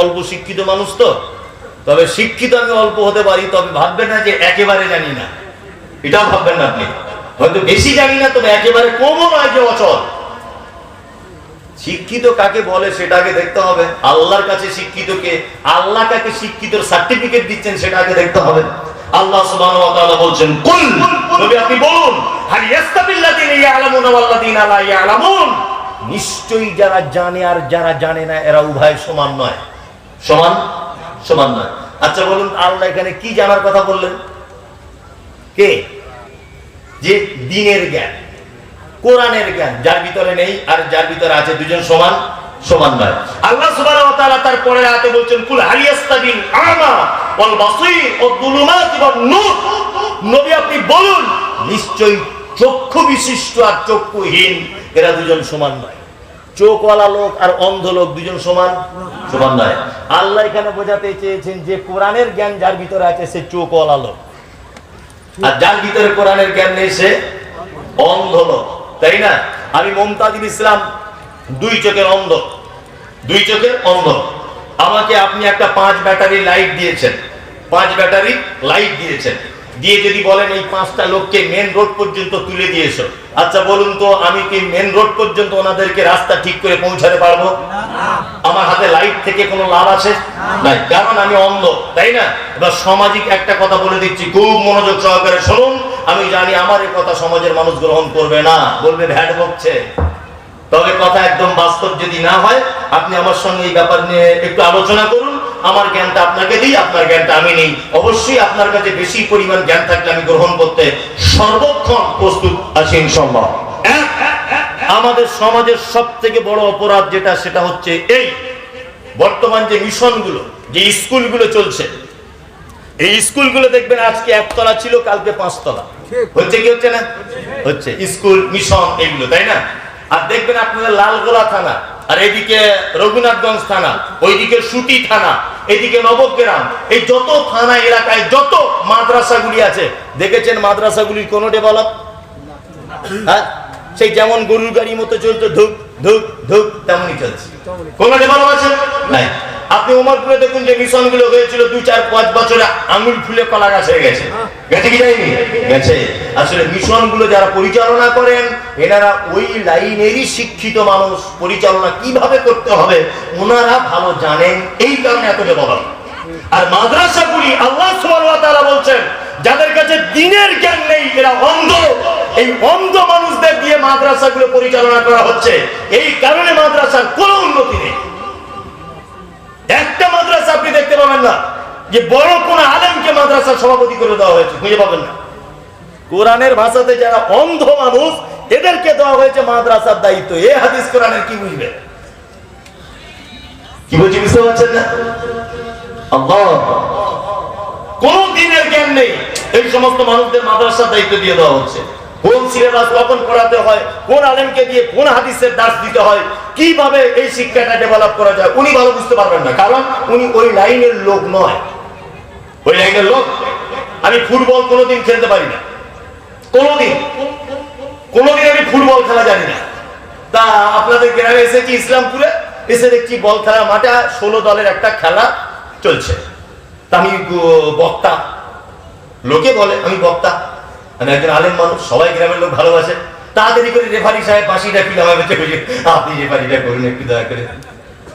অল্প শিক্ষিত মানুষ তো। তবে শিক্ষিত আমি অল্প হতে পারি, তবে ভাববেন না যে একেবারে জানি না। এটাও ভাববেন না আপনি। হয়তো বেশি জানি না, তবে একেবারে কমও নয় যে অচল। শিক্ষিত কাকে বলে সেটাকে দেখতে হবে। আল্লাহর কাছে শিক্ষিতকে আল্লাহ কাকে শিক্ষিতর সার্টিফিকেট দিচ্ছেন সেটাকে দেখতে হবে। আল্লাহ বলছেন আপনি বলুন নিশ্চয়ই যারা জানে আর যারা জানে না, এরা উভয় সমান নয়। সমান? সমান নয়। আচ্ছা বলুন, আল্লাহ এখানে কি জানার কথা বললেন? কে? যে দিনের জ্ঞান, কোরআনের জ্ঞান, যার ভিতরে নেই আর যার ভিতরে আছে দুজন সমান সমান নয়। আল্লাহ সুবহানাহু ওয়া তাআলা তার পরের আয়াতে বলছেন, কুল হাল আমা ওয়াল বাসীর ওয়াদ দুলুমাত ওয়ান নূর। নবী আপনি বলুন, নিশ্চয়ই চক্ষু বিশিষ্ট আর চক্ষুহীন, এরা দুজন সমান নয়। চোখওয়ালা লোক আর অন্ধ লোক দুজন সমান? সমান নয়। আল্লাহ এখানে বোঝাতে চেয়েছেন যে কোরআনের জ্ঞান যার ভিতরে আছে সে চোখওয়ালা লোক। আর যার ভিতরে কোরআনের জ্ঞান নেই সে অন্ধ লোক। তাই না? আমি মমতাজুল ইসলাম, দুই চোখের অন্ধ। দুই চোখের অন্ধ। আমাকে আপনি একটা পাঁচ ব্যাটারি লাইট দিয়েছেন। পাঁচ ব্যাটারি লাইট দিয়েছেন। দিয়ে যদি বলেন এই পাঁচটা লোককে মেন রোড পর্যন্ত তুলে দিয়েছ আচ্ছা বলুন তো, আমি কি মেন রোড পর্যন্ত ওনাদেরকে রাস্তা ঠিক করে পৌঁছাতে পারব? আমার হাতে লাইট থেকে কোনো লাভ আছে? নাই, কারণ আমি অন্ধ, তাই না? এবার সামাজিক একটা কথা বলে দিচ্ছি, খুব মনোযোগ সহকারে শুনুন, আমি জানি আমার এই কথা সমাজের মানুষ গ্রহণ করবে না, বলবে ভ্যাট বকছে। তবে কথা একদম বাস্তব যদি না হয়, আপনি আমার সঙ্গে এই ব্যাপার নিয়ে একটু আলোচনা করুন আমার জ্ঞানটা আপনাকে দিই, আপনার জ্ঞানটা আমি নেই। অবশ্যই আপনার কাছে বেশি পরিমাণ জ্ঞান থাকলে আমি গ্রহণ করতে সর্বক্ষণ প্রস্তুত আছি সম্ভব আমাদের সমাজের সব থেকে বড় অপরাধ যেটা, সেটা হচ্ছে এই বর্তমান যে মিশনগুলো, যে স্কুলগুলো চলছে। এই স্কুলগুলো দেখবেন আজকে একতলা ছিল, কালকে পাঁচতলা। হচ্ছে কি হচ্ছে না? হচ্ছে। স্কুল, মিশন, এগুলো, তাই না? আর দেখবেন আপনাদের লালগোলা থানা আর এদিকে রঘুনাথগঞ্জ থানা, ওইদিকে সুটি থানা, এদিকে নবগ্রাম, এই যত থানা এলাকায় যত মাদ্রাসাগুলি আছে, দেখেছেন মাদ্রাসাগুলির কোনো ডেভেলপ হ্যাঁ? সেই যেমন গরুর গাড়ির মতো চলছে ধুক ধুক ধুক, তেমনই চলছে। কোনো ডেভেলপ আছে? নাই। আপনি উমরপুরে দেখুন যে মিশনগুলো হয়েছিল দু চার পাঁচ বছরে আঙুল ফুলে কলা গাছ হয়ে গেছে। গেছে কি যায়নি? গেছে। আসলে মিশনগুলো যারা পরিচালনা করেন এনারা ওই লাইনেরই শিক্ষিত মানুষ। পরিচালনা কীভাবে করতে হবে ওনারা ভালো জানেন। এই কারণে এত ডেভেলপ আর মাদ্রাসাগুলি আল্লাহ সুবহানাহু ওয়া বলছেন যাদের কাছে দিনের জ্ঞান নেই এরা অন্ধ। এই অন্ধ মানুষদের দিয়ে মাদ্রাসাগুলো পরিচালনা করা হচ্ছে। এই কারণে মাদ্রাসার কোনো উন্নতি নেই। একটা মাদ্রাসা আপনি দেখতে পাবেন না যে বড় কোন আলেমকে মাদ্রাসার সভাপতি করে দেওয়া হয়েছে, খুঁজে পাবেন না। কোরআনের ভাষাতে যারা অন্ধ মানুষ, এদেরকে দেওয়া হয়েছে মাদ্রাসার দায়িত্ব। এ হাদিস কোরআনের কি বুঝবে? কি বলছি বুঝতে পারছেন না? কোন দিনের জ্ঞান নেই। এই সমস্ত মানুষদের মাদ্রাসার দায়িত্ব দিয়ে দেওয়া হচ্ছে। কোন সিলেবাস কখন পড়াতে হয়, কোন আলেমকে দিয়ে কোন হাদিসের দাস দিতে হয়, কীভাবে এই শিক্ষাটা ডেভেলপ করা যায়, উনি ভালো বুঝতে পারবেন না। কারণ উনি ওই লাইনের লোক নয়। ওই লাইনের লোক? আমি ফুটবল কোনোদিন খেলতে পারি না। কোনোদিন? কোনোদিন আমি ফুটবল খেলা জানি না। তা আপনাদের গ্রামে এসেছি ইসলামপুরে, এসে দেখছি বল খেলা মাঠে ষোলো দলের একটা খেলা চলছে। তা আমি বক্তা। লোকে বলে, আমি বক্তা। আমি একজন আলেম মানুষ সবাই গ্রামের লোক ভালোবাসে। তাড়াতাড়ি করে রেফারি সাহেব বাসিটা কাছে বলছে, আপনি রেফারিটা করুন একটু দয়া করে।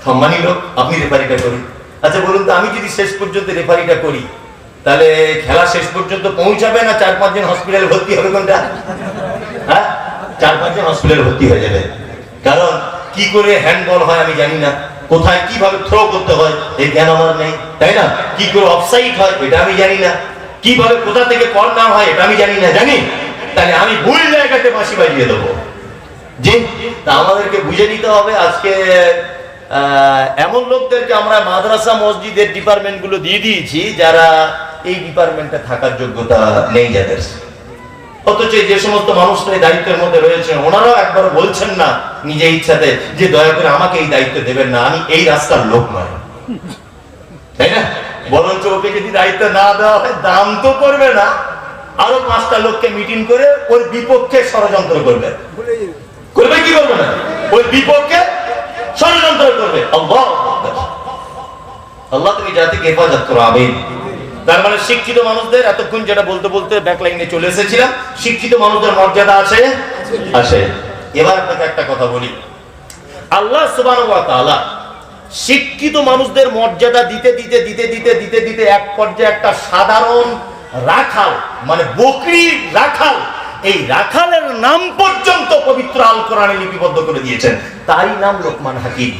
সম্মানী লোক আপনি রেফারিটা করুন। আচ্ছা বলুন তো আমি যদি শেষ পর্যন্ত রেফারিটা করি তাহলে খেলা শেষ পর্যন্ত পৌঁছাবে না চার পাঁচজন হসপিটালে ভর্তি হবে কোনটা? হ্যাঁ? চার পাঁচজন হসপিটালে ভর্তি হয়ে যাবে। কারণ কি করে হ্যান্ডবল হয় আমি জানি না। কোথায় কীভাবে থ্রো করতে হয় এই জ্ঞান আমার নেই তাই না? কি করে অফসাইড হয় এটা আমি জানি না। কীভাবে কোথা থেকে কর্নার হয় এটা আমি জানি না, জানি? তাহলে আমি ভুল জায়গাতে বাঁশি বাজিয়ে দেবো। তা আমাদেরকে বুঝে নিতে হবে আজকে এমন লোকদেরকে আমরা মাদ্রাসা, মসজিদের ডিপার্টমেন্টগুলো দিয়ে দিয়েছি যারা এই ডিপার্টমেন্টে থাকার যোগ্যতা নেই যাদের। অথচ যে সমস্ত মানুষরা এই দায়িত্বের মধ্যে রয়েছে, ওনারাও একবার বলছেন না নিজের ইচ্ছাতে যে দয়া করে আমাকে এই দায়িত্ব দেবেন না, আমি এই রাস্তার লোক নয়। তাই না? বরঞ্চ ওকে যদি দায়িত্ব না দেওয়া হয়, দাম তো করবে না। আরও পাঁচটা লোককে মিটিং করে ওর বিপক্ষে ষড়যন্ত্র করবে। করবে কি করবে না? ওই বিপক্ষে ষড়যন্ত্র করবে। আল্লাহু তুমি জাতিকে হেফাজত তার মানে শিক্ষিত মানুষদের, এতক্ষণ যেটা বলতে বলতে ব্যাক লাইনে চলে এসেছিলাম, শিক্ষিত মানুষদের মর্যাদা আছে? আছে। এবার আপনাকে একটা কথা বলি। আল্লাহ সুবহানাহু ওয়া শিক্ষিত মানুষদের মর্যাদা দিতে দিতে দিতে দিতে দিতে দিতে এক পর্যায়ে একটা সাধারণ রাখাল মানে বকরি রাখাল, এই রাখালের নাম পর্যন্ত পবিত্র আল কোরআনে লিপিবদ্ধ করে দিয়েছেন। তারই নাম লোকমান হাকিম।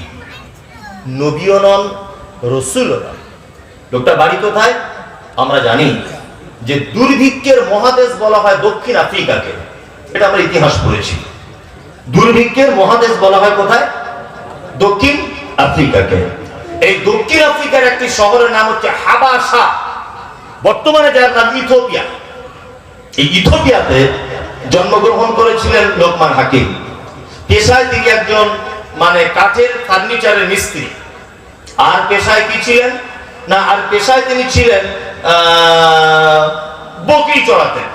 নবীও নন, রসুলও নন। লোকটা বাড়ি কোথায়? আমরা জানি যে দুর্ভিক্ষের মহাদেশ বলা হয় দক্ষিণ আফ্রিকাকে। এটা আমরা ইতিহাস পড়েছি। দুর্ভিক্ষের মহাদেশ বলা হয় কোথায়? দক্ষিণ আফ্রিকাকে। এই দক্ষিণ আফ্রিকার একটি শহরের নাম হচ্ছে হাবাসা। বর্তমানে যার নাম ইথোপিয়া এই ইথোপিয়াতে জন্মগ্রহণ করেছিলেন লোকমান হাকিম। পেশায় তিনি একজন মানে কাঠের ফার্নিচারের মিস্ত্রি। আর পেশায় কি ছিলেন? না, আর পেশায় তিনি ছিলেন বকরি চড়াতেন,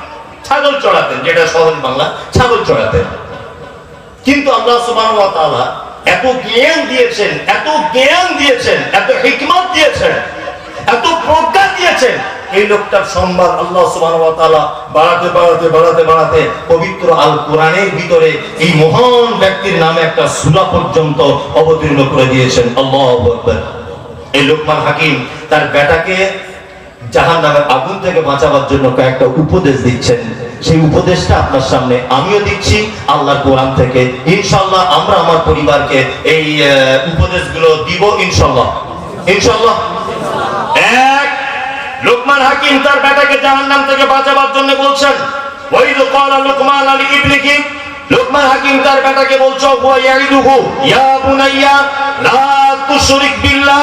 ছাগল চড়াতেন, যেটা সহজ বাংলা, ছাগল চড়াতেন। কিন্তু আল্লাহ তাআলা এত জ্ঞান দিয়েছেন, এত জ্ঞান দিয়েছেন, এত হিকমত দিয়েছেন, এত প্রজ্ঞা দিয়েছেন। এই লোকটার সম্মান আল্লাহ বাড়াতে বাড়াতে বাড়াতে বাড়াতে পবিত্র আল কোরআনের ভিতরে এই মহান ব্যক্তির নামে একটা সূরা পর্যন্ত অবতীর্ণ করে দিয়েছেন। আল্লাহ এই লোকমান হাকিম তার বেটাকে জাহান নামের আগুন থেকে বাঁচাবার জন্য কয়েকটা উপদেশ দিচ্ছেন। সেই উপদেশটা আপনার সামনে আমিও দিচ্ছি, আল্লাহর কোরআন থেকে। ইনশাল্লাহ আমরা আমার পরিবারকে এই উপদেশগুলো দিব ইনশাল্লাহ। ইনশাল্লাহ। এক, লোকমান হাকিম তার বেটাকে জাহান্নাম থেকে বাঁচাবার জন্য বলছেন ওই লোকাল লোকমান আলী ইবলিকি লোকমান হাকিম তার বেটাকে বলছো ইয়া বুনাইয়া, লা তুশরিক বিল্লাহ।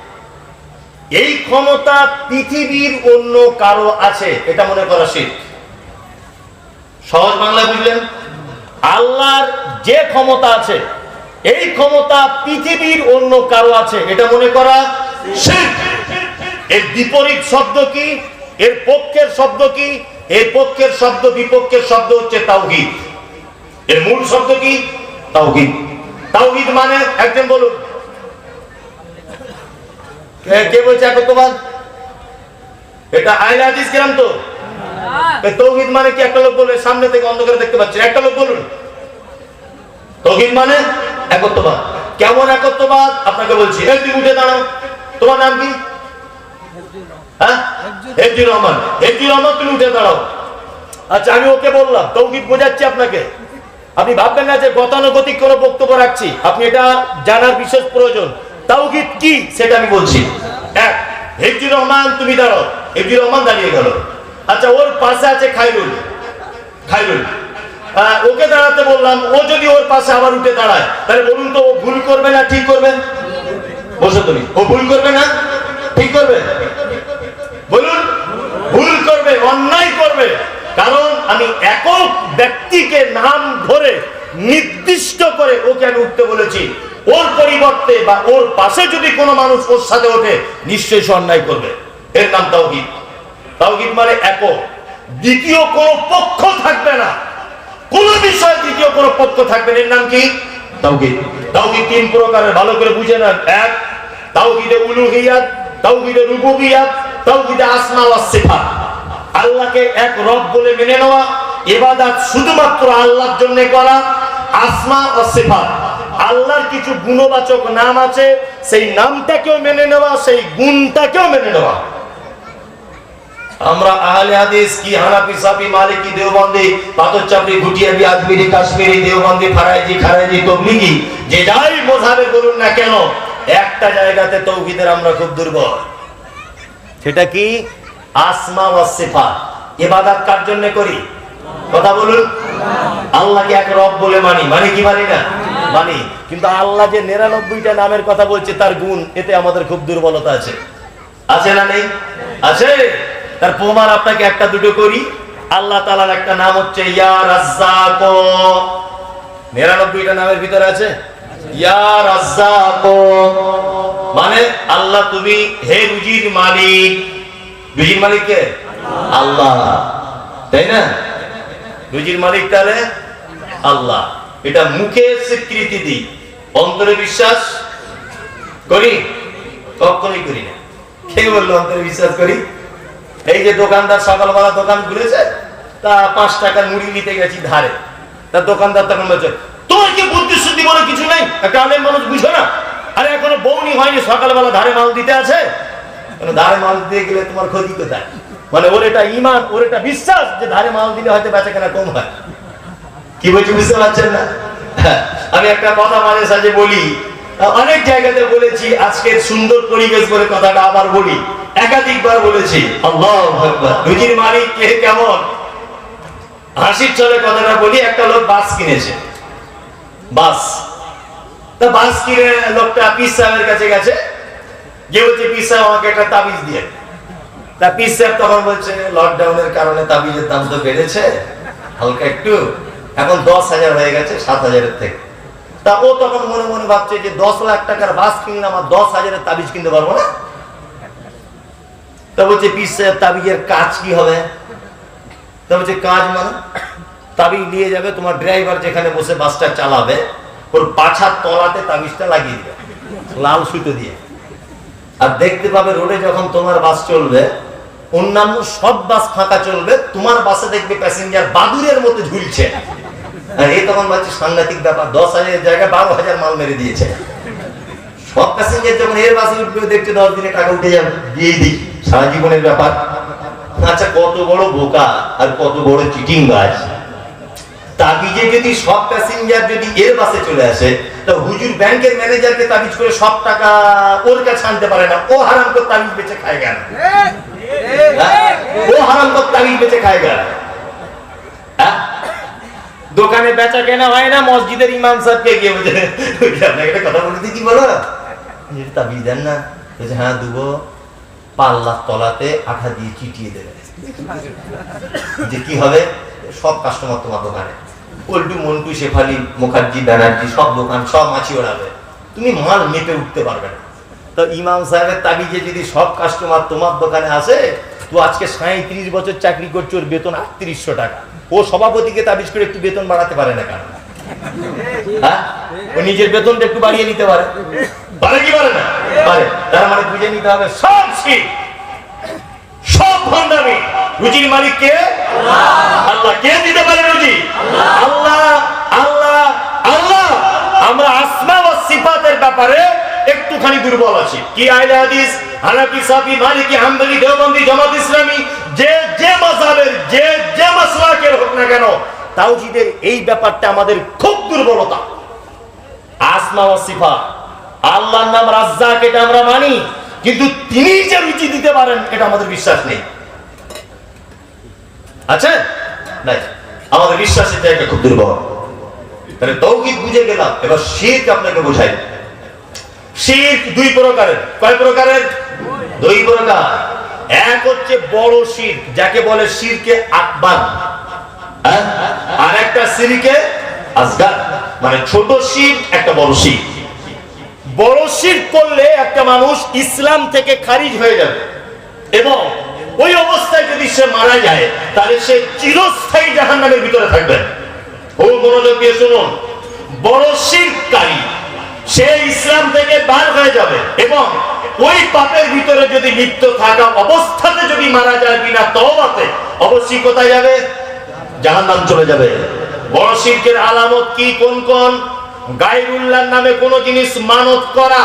এই ক্ষমতা পৃথিবীর অন্য কারও আছে, এটা মনে করা শীত সহজ বাংলা বুঝলেন? আল্লাহর যে ক্ষমতা আছে, এই ক্ষমতা পৃথিবীর অন্য কারও আছে, এটা মনে করা এর বিপরীত শব্দ কি? এর পক্ষের শব্দ কি? এর পক্ষের শব্দ বিপক্ষের শব্দ হচ্ছে তাওহিদ। এর মূল শব্দ কি? তাওহিদ। তাওহিদ মানে একজন বলুন কে- বলছে একত্ববাদ এটা আইন হাদিস কিরাম তো? তৌহিদ মানে কি? একটা লোক বলে সামনে থেকে অন্ধকারে দেখতে একটা লোক বলুন। তৌহিদ মানে একত্ববাদ। কেমন একত্ববাদ? আপনাকে বলছি। এই তুমি উঠে দাঁড়াও। তোমার নাম কি? হ্যাঁ? হেফজি রহমান। হেফজি রহমান তুমি উঠে দাঁড়াও। আচ্ছা আমি ওকে বললাম তৌহিদ বোঝাচ্ছি আপনাকে। আপনি ভাববেন না যে গতানুগতিক কোনো বক্তব্য রাখছি। আপনি এটা জানার বিশেষ প্রয়োজন। তাওহিদ কি সেটা আমি বলছি। এক রহমান, তুমি দাঁড়াও। রহমান দাঁড়িয়ে গেল। আচ্ছা ওর পাশে আছে খাইরুল খাইরুল ওকে দাঁড়াতে বললাম, ও যদি ওর পাশে আবার উঠে দাঁড়ায়, তাহলে বলুন তো ও ভুল করবে না ঠিক তুমি। ও ভুল করবে না? ঠিক করবে? বলুন, ভুল করবে, অন্যায় করবে। কারণ আমি একক ব্যক্তিকে নাম ধরে নির্দিষ্ট করে ওকে আমি উঠতে বলেছি। ওর পরিবর্তে বা ওর পাশে যদি কোনো মানুষ ওর সাথে ওঠে, নিশ্চয়ই সে অন্যায় করবে। এর নাম তাওহিদ। তাওহিদ মানে একক। দ্বিতীয় কোনো পক্ষ থাকবে না। কোন বিষয়ে দ্বিতীয় কোনো পক্ষ থাকবে না। এর নাম কি? তাওহিদ। তাওহিদ তিন প্রকারের, ভালো করে বুঝে নেন। এক, তাওহিদে উলুহিয়াত, তাওহিদে রুবুবিয়াত, তাওহিদে আসমা ওয়াস সিফাত। আল্লাহকে এক রব বলে মেনে নেওয়া, ইবাদত শুধুমাত্র আল্লাহর জন্য করা, আসমা ও সিফাত। আল্লাহর কিছু গুণবাচক নাম আছে, সেই নামটাকেও মেনে নেওয়া, সেই গুণটাকেও মেনে নেওয়া। আমরা আহলে হাদিস কি হানাফি, সাফি, মালিকি, দেওবন্দি পাথর চাপড়ি ঘুটিয়াবি আজমিরি, কাশ্মীরি, দেওবন্দি, ফারাইজি, খারাইজি, তবলিগি, যে যাই মোধাবে বলুন না কেন, একটা জায়গাতে তৌহিদের আমরা খুব দুর্বল। সেটা কি? আসমা ওয়া সিফাত। ইবাদত কার জন্য করি? কথা বলুন। আল্লাহকে এক রব বলে মানি। মানি কি মানি না? মানি কিন্তু আল্লাহ যে নিরানব্বইটা নামের কথা বলছে, তার গুণ, এতে আমাদের খুব দুর্বলতা আছে। আছে না নেই? আছে? তার প্রমাণ আপনাকে একটা, দুটো করি। আল্লাহ তালার একটা নাম হচ্ছে নিরানব্বইটা নামের ভিতরে আছে? মানে আল্লাহ তুমি হে রুজির মালিক। রুজির মালিক কে? আল্লাহ। তাই না? রুজির মালিক তাহলে আল্লাহ। এটা মুখে স্বীকৃতি দিই। অন্তরে বিশ্বাস করি? কখনই করি না। কে বলল অন্তরে বিশ্বাস করি? এই যে দোকানদার সকালবেলা দোকান খুলেছে, তা পাঁচ টাকার মুড়ি নিতে গেছি ধারে। তা দোকানদার তখন বলছে, তোমার কি বুদ্ধি শুদ্ধি বলে কিছু নেই? একটা অনেক মানুষ বুঝো না? আরে এখনও বৌনি হয়নি, সকালবেলা ধারে মাল দিতে আছে? ধারে মাল দিতে গেলে তোমার ক্ষতি কোথায়? মানে ওর এটা ইমান ওর এটা বিশ্বাস যে ধারে মাল দিলে হয়তো বেচা কেনা কম হয়। কি বলছি বুঝতে পারছেন না? আমি একটা কথা মাঝে সাঝে বলি, অনেক জায়গাতে বলেছি, আজকের সুন্দর পরিবেশ বলে কথাটা আবার বলি। একাধিকবার বলেছি রুজির মালিক কে, কেমন? হাসির চলে কথাটা বলি, একটা লোক বাস কিনেছে। বাস। তা বাস কিনে লোকটা পিস সাহেবের কাছে গেছে। যে বলছে পিস সাহেব, আমাকে একটা তাবিজ দিয়ে তা পিস সাহেব তখন বলছে লকডাউনের কারণে তাবিজের দাম তো বেড়েছে। হালকা একটু। এখন দশ হাজার হয়ে গেছে, সাত হাজারের থেকে। তা ও তখন মনে মনে ভাবছে যে দশ লাখ টাকার বাস কিনলে আমার দশ হাজারের তাবিজ কিনতে পারব না? তা বলছে পিস তাবিজের কাজ কি হবে? তা বলছে, কাজ মানে তাবিজ নিয়ে যাবে, তোমার ড্রাইভার যেখানে বসে বাসটা চালাবে, ওর পাছার তলাতে তাবিজটা লাগিয়ে দেবে, লাল সুতো দিয়ে। আর দেখতে পাবে রোডে যখন তোমার বাস চলবে, অন্যান্য সব বাস ফাঁকা চলবে, তোমার বাসে দেখবে প্যাসেঞ্জার বাদুরের মতো ঝুলছে। এই তখন ভাবছে সাংঘাতিক ব্যাপার দশ হাজারের জায়গায় বারো হাজার মাল মেরে দিয়েছে। সব প্যাসেঞ্জার যখন এর বাসে উঠবে দেখছে দশ দিনে টাকা উঠে যাবে। দিয়ে দিই সারা জীবনের ব্যাপার। আচ্ছা কত বড় বোকা আর কত বড় চিটিং গাছ তাবিজে যদি সব প্যাসেঞ্জার যদি এর বাসে চলে আসে তো হুজুর ব্যাংকের ম্যানেজারকে তাবিজ করে সব টাকা ওর কাছে আনতে পারে না। ও হারাম করে তাবিজ বেচে খায় গেল ও হারাম করে তাবিজ বেচে খায় গেল দোকানে বেচা কেনা হয় না, মসজিদের ইমাম সাহেবকে গিয়ে বলছে আপনাকে কথা বলে দিচ্ছি বলো দেন না। বলছে হ্যাঁ দুবো। পাল্লার তলাতে আঠা দিয়ে চিটিয়ে দেবে। যে কি হবে? সব কাস্টমার তোমার দোকানে। পল্টু মন্টু, শেফালি, মুখার্জি, ব্যানার্জি, সব দোকান, সব মাছি ওড়াবে। তুমি মাল মেপে উঠতে পারবে না। তো ইমাম সাহেবের তাবিজে যদি সব কাস্টমার তোমার দোকানে আসে, তো আজকে সাঁত্রিশ বছর চাকরি করছ, ওর বেতন আটত্রিশশো টাকা। ও সভাপতিকে তাবিজ করে একটু বেতন বাড়াতে পারে না কেন? হ্যাঁ? নিজের বেতনটা একটু বাড়িয়ে নিতে পারে। কি না? মানে নিতে সব কে আল্লাহ কে দিতে পারে রুজি আল্লাহ আল্লাহ আল্লাহ আমরা আসমা ও সিফাতের ব্যাপারে একটুখানি দুর্বল আছি। কি আইলে হাদিস? হানাফি, সাফি, মালিকি, হাম্বলি, দেওবন্দি, জামাত ইসলামী, যে যে মাযহাবের, যে যে মাসলাকের হোক না কেন, তাওহীদের এই ব্যাপারটা আমাদের খুব দুর্বলতা। আসমা ও সিফা। আল্লাহর নাম রাজ্জাক, এটা আমরা মানি, কিন্তু তিনি যে রুচি দিতে পারেন, এটা আমাদের বিশ্বাস নেই। আচ্ছা নাই। আমাদের বিশ্বাসের জায়গা খুব দুর্বল। তাহলে তৌহিদ বুঝে গেলাম, এবার শিরক আপনাকে বোঝাই। শিরক দুই প্রকারের। কয় প্রকারের? দুই প্রকার। এক হচ্ছে বড় শির যাকে বলে শিরকে হ্যাঁ? আর একটা মানে ছোট শির একটা বড় শির বড় শির করলে একটা মানুষ ইসলাম থেকে খারিজ হয়ে যাবে। এবং ওই অবস্থায় যদি সে মারা যায়, তাহলে সে চিরস্থায়ী জাহান্নামের ভিতরে থাকবে। ও মনোযোগ দিয়ে শুনুন। বড় শিরকারী সে ইসলাম থেকে বার হয়ে যাবে। এবং ওই পাপের ভিতরে যদি লিপ্ত থাকা অবস্থাতে যদি মারা যায় বিনা তবাতে অবশ্যই কোথায় যাবে? জাহান্নাম চলে যাবে। বড় শিল্পের আলামত কি? কোন কোন? গায়রুল্লাহর নামে কোনো জিনিস মানত করা।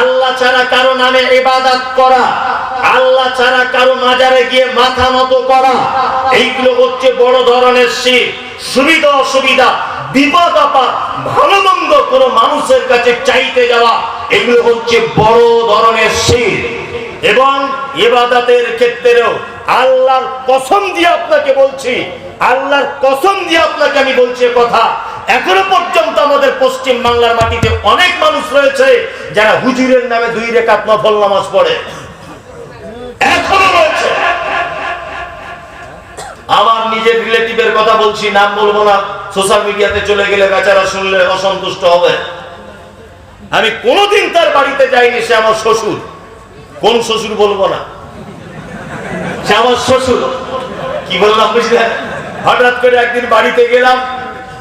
আল্লাহ ছাড়া কারও নামে ইবাদত করা, আল্লাহ ছাড়া কারও মাজারে গিয়ে মাথা নত করা, এইগুলো হচ্ছে বড় ধরনের শির। সুবিধা অসুবিধা, বিপদ আপাত ভালো মন্দ কোনো মানুষের কাছে চাইতে যাওয়া, এগুলো হচ্ছে বড় ধরনের শির। এবং ইবাদতের ক্ষেত্রেও আল্লাহর কসম দিয়ে আপনাকে বলছি, আল্লাহর কসম দিয়ে আপনাকে আমি বলছি কথা। এখনও পর্যন্ত আমাদের পশ্চিম বাংলার মাটিতে অনেক মানুষ রয়েছে যারা হুজুরের নামে দুই রেখাত নফল নামাজ পড়ে। এখনও রয়েছে। নিজের রিলেটিভের কথা বলছি, নাম বলব না। সোশ্যাল মিডিয়াতে চলে গেলে বেচারা শুনলে অসন্তুষ্ট হবে। আমি কোনোদিন তার বাড়িতে যাইনি, সে আমার শ্বশুর। কোন শ্বশুর বলব না? সে আমার শ্বশুর। কি বললাম বুঝলেন হঠাৎ করে একদিন বাড়িতে গেলাম।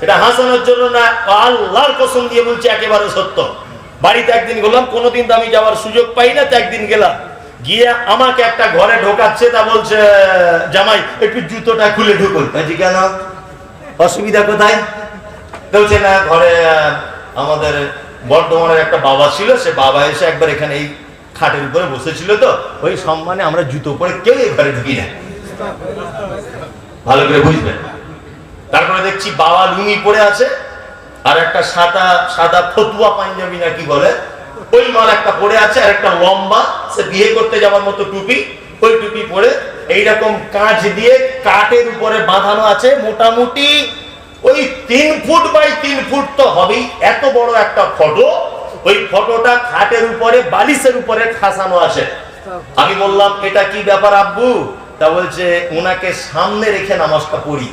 এটা হাসানোর জন্য না আল্লাহর কসম দিয়ে বলছি একেবারে সত্য। বাড়িতে একদিন গেলাম কোনোদিন তো আমি যাওয়ার সুযোগ পাই না, তো একদিন গেলাম। গিয়ে আমাকে একটা ঘরে ঢোকাচ্ছে, তা বলছে, জামাই, একটু জুতোটা খুলে ঢুকুন। বলছি, কেন? অসুবিধা কোথায়? বলছে, না, ঘরে আমাদের বর্ধমানের একটা বাবা ছিল, সে বাবা এসে একবার এখানে এই খাটের উপরে বসেছিল তো, ওই সম্মানে আমরা জুতো পরে কেউ ঘরে ঢুকি না। ভালো করে বুঝবেন তারপরে দেখছি বাবা লুঙ্গি পরে আছে, আর একটা সাদা সাদা ফতুয়া পাঞ্জাবি না কি বলে, ওই মাল একটা পরে আছে, আর একটা লম্বা, সে বিয়ে করতে যাওয়ার মতো টুপি, ওই টুপি পরে এইরকম কাঁচ দিয়ে কাঠের উপরে বাঁধানো আছে, মোটামুটি ওই তিন ফুট বাই তিন ফুট তো হবেই, এত বড় একটা ফটো। ওই ফটোটা খাটের উপরে, বালিশের উপরে ঠাসানো আছে। আমি বললাম, এটা কি ব্যাপার আব্বু? তা বলছে, ওনাকে সামনে রেখে নামাজটা পড়ি।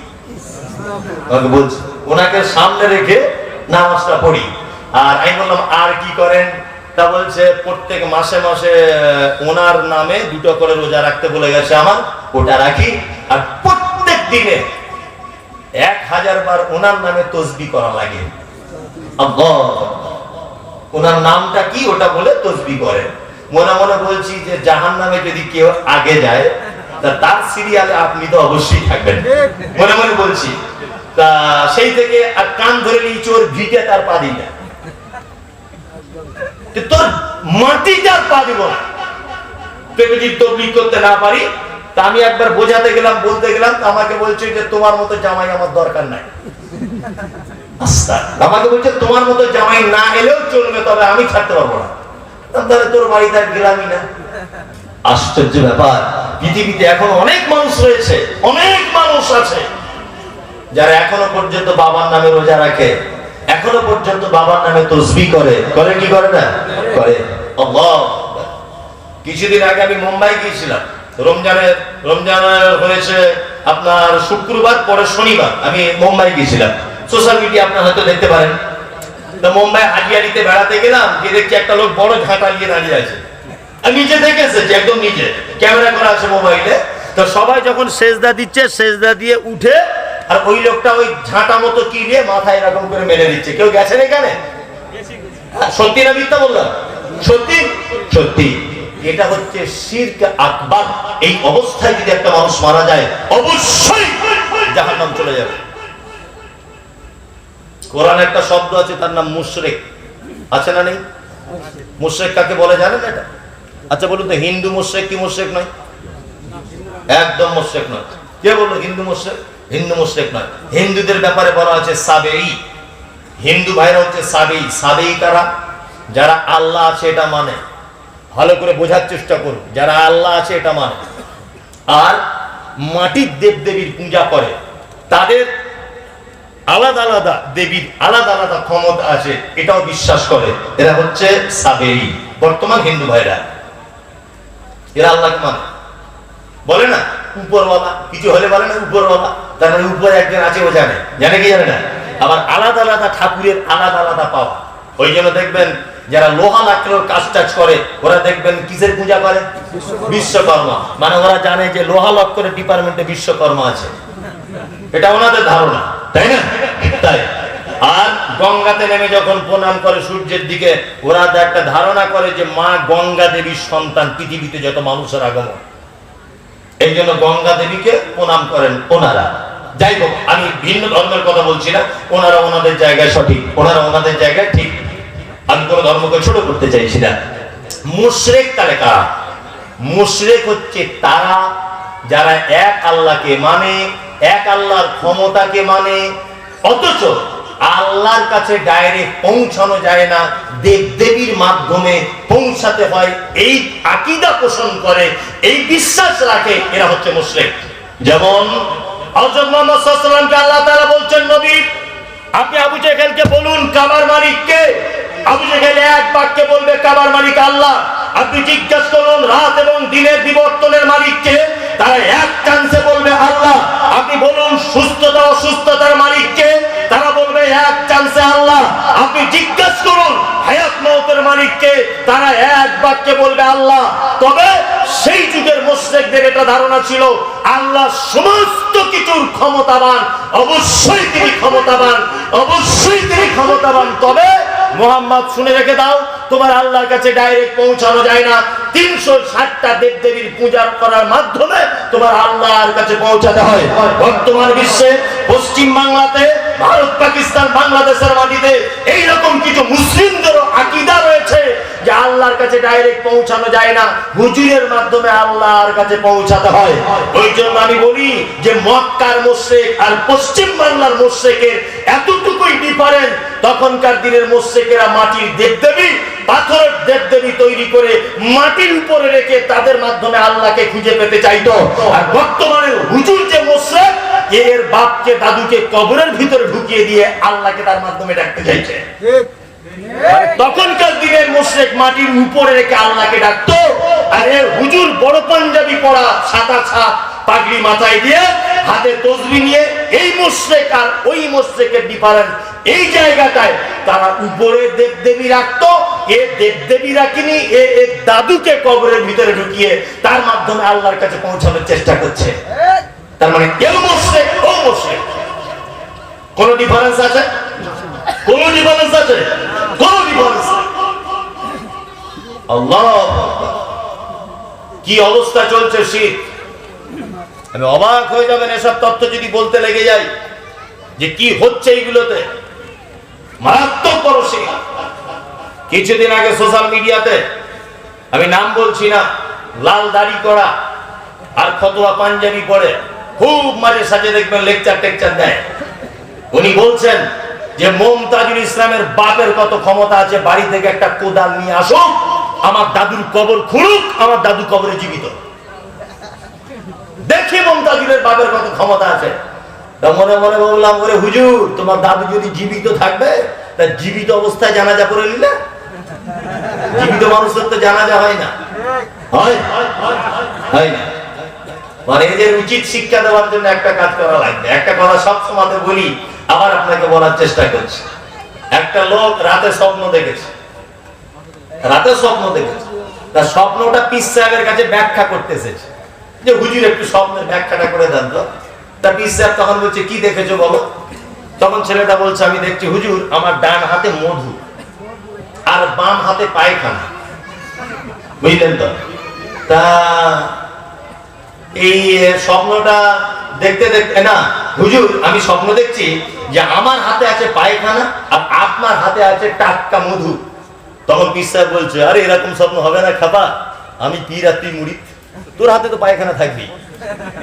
বলছে, ওনাকে সামনে রেখে নামাজটা পড়ি। আর আমি বললাম, আর কি করেন? তা বলছে, প্রত্যেক মাসে মাসে ওনার নামে দুটো করে রোজা রাখতে বলে গেছে আমার, ওটা রাখি। আর প্রত্যেক দিনে এক হাজার বার ওনার নামে তসবি করা লাগে। আল্লাহ! ওনার নামটা কি ওটা বলে তসবি করে মনে মনে বলছি যে জাহান নামে যদি কেউ আগে যায়, তা তার সিরিয়ালে আপনি তো অবশ্যই থাকবেন। মনে মনে বলছি। তা সেই থেকে আর কান ধরে নিয়েছি ওর ভিটে তার পা দিই না তোর মাটিতে আর পা দিব না। যদি করতে না পারি, তা আমি একবার বোঝাতে গেলাম, বলতে গেলাম আমাকে বলছে যে তোমার মতো জামাই আমার দরকার নাই। আমাকে বলছে, তোমার মতো জামাই না এলেও চলবে, তবে আমি পারব না। আশ্চর্য ব্যাপার, পৃথিবীতে এখন অনেক মানুষ রয়েছে, অনেক মানুষ আছে, যারা এখনও পর্যন্ত বাবার নামে রোজা রাখে, এখনও পর্যন্ত বাবার নামে তসবি করে। করে কি করে না? করে। কিছুদিন আগে আমি মুম্বাই গিয়েছিলাম। রমজানের রমজানের হয়েছে আপনার শুক্রবার পরে শনিবার আমি মুম্বাই গিয়েছিলাম। সোশ্যাল মিডিয়া আপনার হয়তো দেখতে পারেন। তো মুম্বাই হাজিয়ারিতে বেড়াতে গেলাম গিয়ে দেখছি একটা লোক বড় ঝাঁটা নিয়ে দাঁড়িয়ে আছে। আর নিচে দেখে এসেছে একদম নিচে ক্যামেরা করা আছে মোবাইলে। তো সবাই যখন সেজদা দিচ্ছে সেজদা দিয়ে উঠে আর ওই লোকটা ওই ঝাঁটা মতো কি নিয়ে মাথায় এরকম করে মেরে দিচ্ছে। কেউ গেছেন এখানে? হ্যাঁ, সত্যি না মিথ্যা বললাম? সত্যি? সত্যি। এটা হচ্ছে শিরক আকবার। এই অবস্থায় যদি একটা মানুষ মারা যায় অবশ্যই জাহান্নাম চলে যাবে। কোরআন একটা শব্দ আছে, তার নাম মুশরিক। আছে না নেই? মুশরিক কাকে বলে জানেন এটা? আচ্ছা বলুন তো, হিন্দু মুশরিক কি মুশরিক নয়? একদম মুশরিক নয়। কে বলল হিন্দু মুশরিক? হিন্দু মুশরিক নয়। হিন্দুদের ব্যাপারে বলা আছে সাবেই হিন্দু ভাইরা হচ্ছে সাবেই সাবেই কারা? যারা আল্লাহ আছে এটা মানে। ভালো করে বোঝার চেষ্টা করুন, যারা আল্লাহ আছে এটা মানে। আর মাটির দেব দেবীর পূজা করে। তাদের আলাদা আলাদা দেবীর আলাদা আলাদা ক্ষমতা আছে, এটাও বিশ্বাস করে। এরা হচ্ছে সাবেই বর্তমান হিন্দু ভাইরা। এরা আল্লাহকে মানে। বলে না, উপরওয়ালা, কিছু হলে বলে না উপরওয়ালা। তার মানে উপরে একজন আছে, ও জানে। জানে কি জানে না? আবার আলাদা আলাদা ঠাকুরের আলাদা আলাদা পাওয়া। ওই জন্য দেখবেন, যারা লোহা লাকড়ের কাজ টাজ করে, ওরা দেখবেন কিসের পূজা করে? বিশ্বকর্মা। মানে ওরা জানে যে লোহা লক্করের ডিপার্টমেন্টে বিশ্বকর্মা আছে। এটা ওনাদের ধারণা, তাই না? তাই। আর গঙ্গাতে নেমে যখন প্রণাম করে সূর্যের দিকে, ওরা একটা ধারণা করে যে মা গঙ্গা দেবীর সন্তান, পৃথিবীতে যত মানুষের আগমন। এই জন্য গঙ্গা দেবীকে প্রণাম করেন ওনারা। যাই হোক, আমি ভিন্ন ধর্মের কথা বলছি না। ওনারা ওনাদের জায়গায় সঠিক, ওনারা ওনাদের জায়গায় ঠিক। আমি কোনো ধর্মকে ছোট করতে চাইছি না। মুশরেক তাহলে কারা? মুশরেক হচ্ছে তারা যারা এক আল্লাহকে মানে এক আল্লাহর ক্ষমতাকে মানে অথচ আল্লাহর কাছে ডাইরেক্ট পৌঁছানো যায় না দেব দেবীর মাধ্যমে পৌঁছাতে হয়, এই আকিদা পোষণ করে, এই বিশ্বাস রাখে, এরা হচ্ছে মুশরিক যেমন আল্লাহ তাআলা বলছেন, নবী, আপনি আবু জেহেলকে বলুন, কাবার মালিককে? আবু জেহেল এক বাক্যে বলবে, কাবার মালিক আল্লাহ। আপনি জিজ্ঞাসা করুন, রাত এবং দিনের বিবর্তনের মালিককে তারা এক চান্সে বলবে, আল্লাহ, আপনি বলুন, সুস্থতা, অসুস্থতার মালিককে তারা বলবে, এক চান্সে আল্লাহ। আপনি জিজ্ঞাসা করুন, হায়াত মৌতের মালিককে তারা এক বাক্যে বলবে, আল্লাহ। তবে সেই যুগের মোশেকদের এটা ধারণা ছিল, আল্লাহ সমস্ত কিছুর ক্ষমতাবান, অবশ্যই তিনি ক্ষমতাবান, অবশ্যই তিনি ক্ষমতাবান। তবে মোহাম্মদ, শুনে রেখে দাও, তোমার আল্লাহর কাছে ডাইরেক্ট পৌঁছানো যায় না। তিনশো ষাটটা দেব দেবীর পূজা করার মাধ্যমে তোমার আল্লাহর কাছে পৌঁছাতে হয়। বর্তমান বিশ্বে পশ্চিম বাংলাতে ভারত, পাকিস্তান, বাংলাদেশের মাটিতে এইরকম কিছু মুসলিমদেরও আকিদা রয়েছে যে আল্লাহর কাছে ডাইরেক্ট পৌঁছানো যায় না। হুজুরের মাধ্যমে আল্লাহর কাছে পৌঁছাতে হয়। ওই জন্য আমি বলি যে মক্কার মোশেক আর পশ্চিম বাংলার মোশেকের এতটুকুই ডিফারেন্ট তখনকার দিনের মোশেকেরা মাটির দেবদেবী, পাথরের দেবদেবী তৈরি করে মাটির উপরে রেখে তাদের মাধ্যমে আল্লাহকে খুঁজে পেতে চাইতো। আর বর্তমানে হুজুর যে মোশেক এর বাপকে দাদুকে কবরের ভিতরে ঢুকিয়ে দিয়ে আল্লাহকে তার মাধ্যমে ডাকতে চাইছে। মানে তখনকার দিনের মোশরেক মাটির উপরে রেখে আল্লাহকে ডাকতো। আর এর হুজুর বড় পাঞ্জাবি পরা ছাতা ছা পাগড়ি মাথায় দিয়ে হাতে তসবি নিয়ে এই মোশরেক আর ওই মোশরেকের ডিফারেন্স এই জায়গাটায় তারা উপরে দেবদেবী রাখতো এ দেবদেবী রাখিনি এ এর দাদুকে কবরের ভিতরে ঢুকিয়ে তার মাধ্যমে আল্লাহর কাছে পৌঁছানোর চেষ্টা করছে। তার মানে কেউ মোশরেক ও মোশরেক কোন ডিফারেন্স আছে? কোন ডিফারেন্স আছে? কোন ডিফারেন্স আল্লাহ! কি অবস্থা চলছে শীত? আমি অবাক হয়ে যাবেন এসব তথ্য যদি বলতে লেগে যাই যে কি হচ্ছে এইগুলোতে। মারাত্মক বড় শীত কিছুদিন আগে সোশ্যাল মিডিয়াতে আমি নাম বলছি না, লাল দাড়ি করা আর ফতোয়া পাঞ্জাবি পরে। খুব মাঝে সাজে দেখবেন লেকচার টেকচার দেয়। উনি বলছেন যে, মমতাজুল ইসলামের বাপের কত ক্ষমতা আছে? বাড়ি থেকে একটা কোদাল নিয়ে আসুক, আমার দাদুর কবর খুলুক, আমার দাদু কবরে জীবিত। দেখি মমতাজুলের বাপের কত ক্ষমতা আছে। মনে মনে বললাম, ওরে হুজুর, তোমার দাদু যদি জীবিত থাকবে, তা জীবিত অবস্থায় জানাজা করে নিলে? জীবিত মানুষের তো জানাজা হয় না। হয়? হয় না। মানে এদের উচিত শিক্ষা দেওয়ার জন্য একটা কাজ করা লাগবে। একটা কথা বলি, আবার আপনাকে বলার চেষ্টা করছি। একটা লোক রাতে স্বপ্ন দেখেছে। রাতে স্বপ্ন দেখেছে। তার স্বপ্নটা পিস সাহেবের কাছে ব্যাখ্যা যে হুজুর একটু স্বপ্নের ব্যাখ্যাটা করে দেন তো। তা পিস সাহেব তখন বলছে, কি দেখেছ বলো? তখন ছেলেটা বলছে, আমি দেখছি হুজুর, আমার ডান হাতে মধু আর বাম হাতে পায়খানা। বুঝলেন তো? তা এই স্বপ্নটা দেখতে দেখতে, না, হুজুর, আমি স্বপ্ন দেখছি যে আমার হাতে আছে পায়খানা আর আপনার হাতে আছে টাটকা মধু। তখন সাহেব বলছে, আরে, এরকম স্বপ্ন হবে না খাপা, আমি পীর আর তুই মুড়ি তোর হাতে তো পায়খানা থাকবি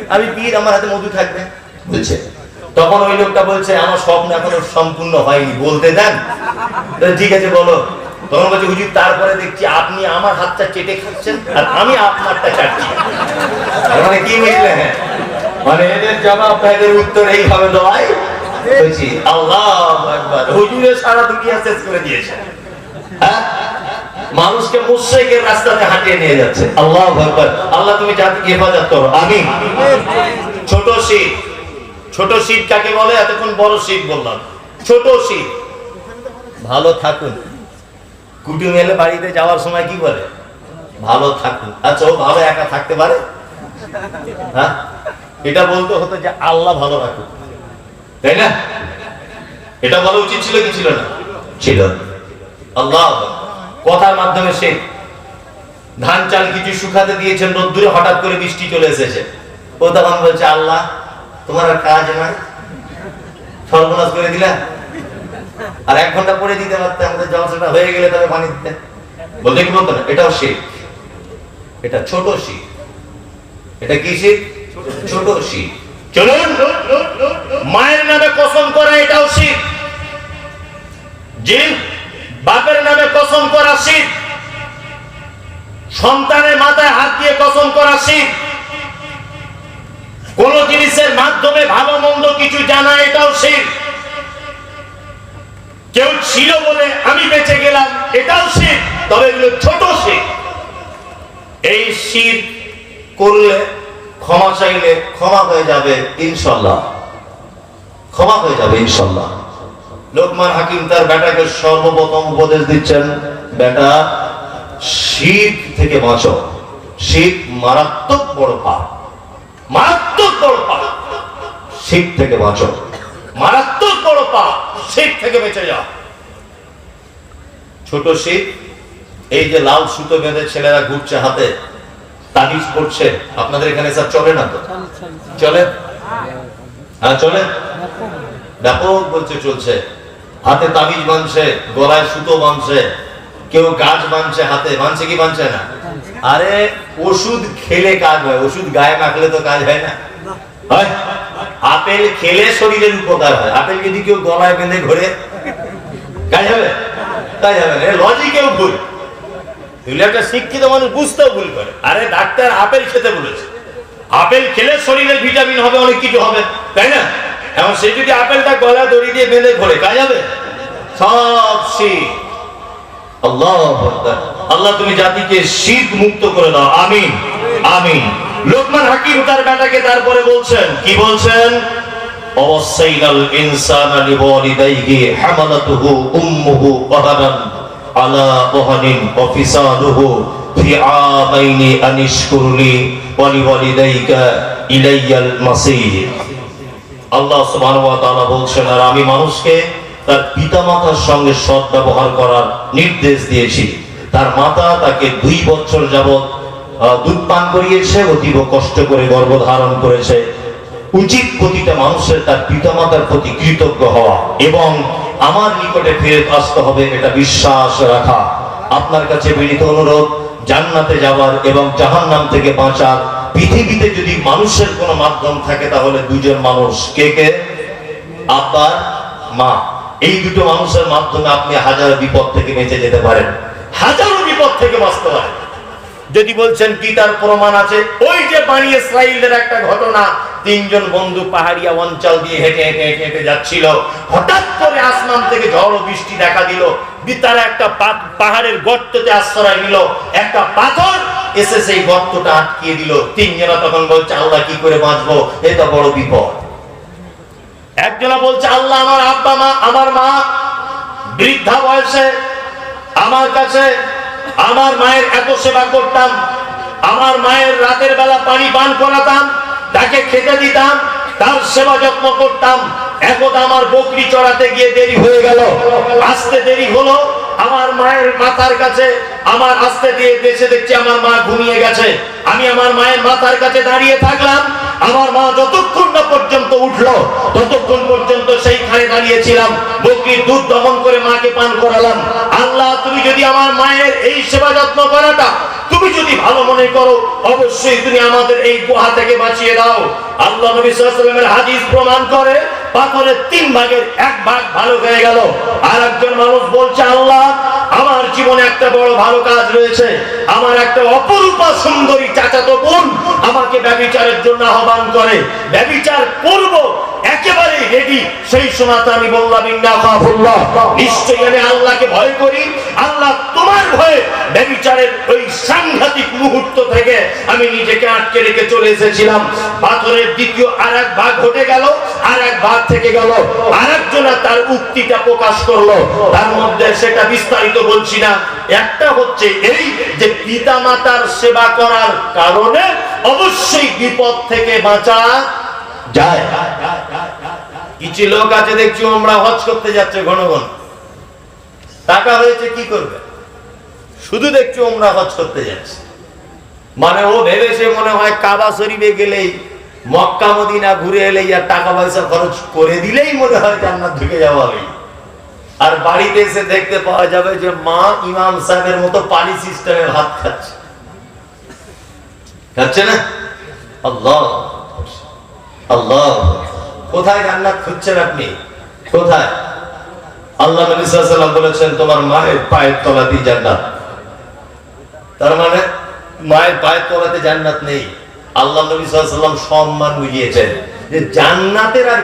আমি পীর, আমার হাতে মধু থাকবে। বলছে। তখন ওই লোকটা বলছে, আমার স্বপ্ন এখনও সম্পূর্ণ হয়নি, বলতে দেন। ঠিক আছে, বলো। তখন বলছে, হুজুর, তারপরে দেখছি আপনি আমার হাতটা চেটে খাচ্ছেন আর আমি আপনারটা মানে কি বুঝলেন মানে এদের জবাব এদের উত্তর এইভাবে দেওয়াই বলছি আল্লাহ হুজুরের সারা দুনিয়া শেষ করে দিয়েছে। হ্যাঁ? মানুষকে মুশরিকের রাস্তাতে হাঁটিয়ে নিয়ে যাচ্ছে। আল্লাহ আকবার। আল্লাহ, তুমি জাতিকে হেফাজত করো। আমিন। ছোট শীত। ছোট শীত কাকে বলে? এতক্ষণ বড় শীত বললাম। ছোট শীত। ভালো থাকুন। কুটুম এলে বাড়িতে যাওয়ার সময় কি বলে? ভালো থাকুন। আচ্ছা ও ভালো একা থাকতে পারে? হ্যাঁ? এটা বলতে হতো যে আল্লাহ ভালো রাখুন তাই না? এটা বলা উচিত ছিল কি ছিল না? ছিল। আল্লাহ। কথার মাধ্যমে সে ধান চাল কিছু শুকাতে দিয়েছেন, রোদ্দুরে হঠাৎ করে বৃষ্টি চলে এসেছে। ও তখন বলছে, আল্লাহ, তোমার কাজ নাই। সর্বনাশ করে দিলা? আর এক ঘণ্টা পরে দিতে পারতে আমাদের জলসাটা হয়ে গেলে তবে পানি দিতে। বলতে কি বলতো না, এটাও শীত। এটা ছোট শীত। এটা কি শীত? ছোট শীত। চলুন, মায়ের নামে কসম করা এটাও জি বাপের নামে কসম করা শীত। সন্তানের মাথায় হাত দিয়ে কসম করা শীত। কোন জিনিসের মাধ্যমে ভালো মন্দ কিছু জানা এটাও শীত। কেউ ছিল বলে আমি বেঁচে গেলাম, এটাও শীত, তবে এগুলো ছোট শীত। এই শীত করলে ক্ষমা চাইলে ক্ষমা হয়ে যাবে ইনশাল্লাহ। ক্ষমা হয়ে যাবে ইনশাল্লাহ। লোকমান হাকিম তার বেটাকে সর্বপ্রথম উপদেশ দিচ্ছেন, বেটা, শীত থেকে বাঁচো। শীত মারাত্মক বড় পাপ। মারাত্মক বড় পাপ। শীত থেকে বাঁচো। মারাত্মক বড় পাপ। শীত থেকে বেঁচে যাও। ছোট শীত, এই যে লাল সুতো বেঁধে ছেলেরা ঘুরছে হাতে তাবিজ পড়ছে আপনাদের এখানে স্যার চলে না তো? চলে? হ্যাঁ চলে? ব্যাপক বলছে চলছে। হাতে তাবিজ বাঁধছে, গলায় সুতো বাঁধছে, কেউ গাছ বাঁধছে হাতে, বাঁধছে কি বাঁধছে না? আরে, ওষুধ খেলে কাজ হয়, ওষুধ গায়ে মাখলে তো কাজ হয় না। হয়? আপেল খেলে শরীরের উপকার হয়। আপেল যদি কেউ গলায় বেঁধে ঘোরে কাজ হবে? কাজ হবে না। লজিকেও ভুল। এগুলো একটা শিক্ষিত মানুষ বুঝতেও ভুল করে। আরে, ডাক্তার আপেল খেতে বলেছে। আপেল খেলে শরীরের ভিটামিন হবে, অনেক কিছু হবে। তাই না? এখন সে যদি আপেলটা গলা দড়ি দিয়ে বেঁধে ঘোরে কাজ হবে? সব শীত আল্লাহ আল্লাহ তুমি জাতিকে শীত মুক্ত করে দাও। আমিন। আমিন। লোকমান হাকিম তার বেটাকে তারপরে বলছেন কি বলছেন? উম্মুহু আলা ফি আমাইনি ইলাইয়াল আল্লাহ সুবহানাহু ওয়া তাআলা বলছেন আর আমি মানুষকে তার পিতামাতার সঙ্গে সৎ ব্যবহার করার নির্দেশ দিয়েছি। তার মাতা তাকে দুই বছর আহ, দুধ পান করিয়েছে অতীব কষ্ট করে গর্ভধারণ করেছে। উচিত প্রতিটা মানুষের তার পিতামাতার প্রতি কৃতজ্ঞ হওয়া এবং আমার নিকটে ফিরে আসতে হবে এটা বিশ্বাস রাখা। আপনার কাছে বিনীত অনুরোধ, জান্নাতে যাওয়ার এবং জাহান্নাম থেকে বাঁচার। পৃথিবীতে যদি মানুষের কোনো মাধ্যম থাকে, তাহলে দুজন মানুষ কে কে? আব্বার মা। এই দুটো মানুষের মাধ্যমে আপনি হাজার বিপদ থেকে বেঁচে যেতে পারেন। হাজারো বিপদ থেকে বাঁচতে পারেন। যদি বলছেন কি তার প্রমাণ আছে? ওই যে বাণী ইসরায়েলের একটা ঘটনা, তিনজন বন্ধু পাহাড়িয়া অঞ্চল দিয়ে হেঁটে হেঁটে হেঁটে হেঁটে যাচ্ছিল। হঠাৎ করে আসমান থেকে ঝড় বৃষ্টি দেখা দিল। তারা একটা পাহাড়ের গর্ততে আশ্রয় নিল। একটা পাথর এসে সেই গর্তটা আটকিয়ে দিল। তিনজনা তখন বলছে, আল্লাহ কি করে বাঁচবো? এটা বড় বিপদ। একজনা বলছে, আল্লাহ আমার আব্বা মা, আমার মা বৃদ্ধা বয়সে, আমার কাছে আমার মায়ের এত সেবা করতাম, আমার মায়ের রাতের বেলা পানি পান করাতাম, তাকে খেতে দিতাম, তার সেবা যত্ন করতাম। একদা আমার বকরি চড়াতে গিয়ে দেরি হয়ে গেল, আসতে দেরি হলো। আমার মায়ের মাথার কাছে আমার আসতে দিয়ে দেশে দেখছি আমার মা ঘুমিয়ে গেছে। আমি আমার মায়ের মাথার কাছে দাঁড়িয়ে থাকলাম আমার মা যতক্ষণ না পর্যন্ত উঠল, ততক্ষণ পর্যন্ত সেইখানে দাঁড়িয়েছিলাম বকরির দুধ দমন করে মাকে পান করালাম। আল্লাহ, তুমি যদি আমার মায়ের এই সেবা যত্ন করাটা, তুমি যদি ভালো মনে করো, অবশ্যই তুমি আমাদের এই গুহা থেকে বাঁচিয়ে দাও। আল্লাহ নবী হাদিস প্রমাণ করে, পাথরের তিন ভাগের এক ভাগ ভালো হয়ে গেল। আর একজন মানুষ বলছে, আল্লাহ আমার জীবনে একটা বড় ভালো কাজ রয়েছে। আমার একটা অপরূপা সুন্দরী চাচাতো বোন আমাকে ব্যভিচারের জন্য আহ্বান করে। ব্যভিচার করব একেবারে রেডি সেই সময় আমি বললাম নিশ্চয়ই আমি আল্লাহকে ভয় করি। আল্লাহ তোমার ভয়ে ব্যভিচারের ওই সাংঘাতিক মুহূর্ত থেকে আমি নিজেকে আটকে রেখে চলে এসেছিলাম। পাথরের দ্বিতীয় আর এক ভাগ ঘটে গেল আর এক ভাগ থেকে গেল। আর একজনা তার উক্তিটা প্রকাশ করল। তার মধ্যে সেটা বিস্তারিত বলছি না। একটা হচ্ছে এই যে পিতা মাতার সেবা করার কারণে অবশ্যই বিপদ থেকে বাঁচা যায়। কিছু লোক আছে দেখছি আমরা হজ করতে যাচ্ছে ঘন ঘন টাকা হয়েছে, কি করবে? শুধু দেখছি আমরা হজ করতে যাচ্ছে। মানে ও ভেবেছে মনে হয় কাবা শরীফে গেলেই, মক্কা মদিনা ঘুরে এলেই আর টাকা পয়সা খরচ করে দিলেই মনে হয় জান্নাত ঢুকে যাওয়া হবে। আর বাড়িতে এসে দেখতে পাওয়া যাবে যে মা ইমাম সাহেবের মতো পানি সিস্টেমে ভাত খাচ্ছে। খাচ্ছে না? আল্লাহ। আল্লাহ। কোথায় জান্নাত খুঁজছেন আপনি? কোথায়? আল্লাহ নবী বলেছেন, তোমার মায়ের পায়ের তলাতেই জান্নাত। তার মানে মায়ের পায়ের তলাতে জান্নাত নেই। আল্লাহ নবী আলাইহি সম্মান বুঝিয়েছেন যে জান্নাতের আর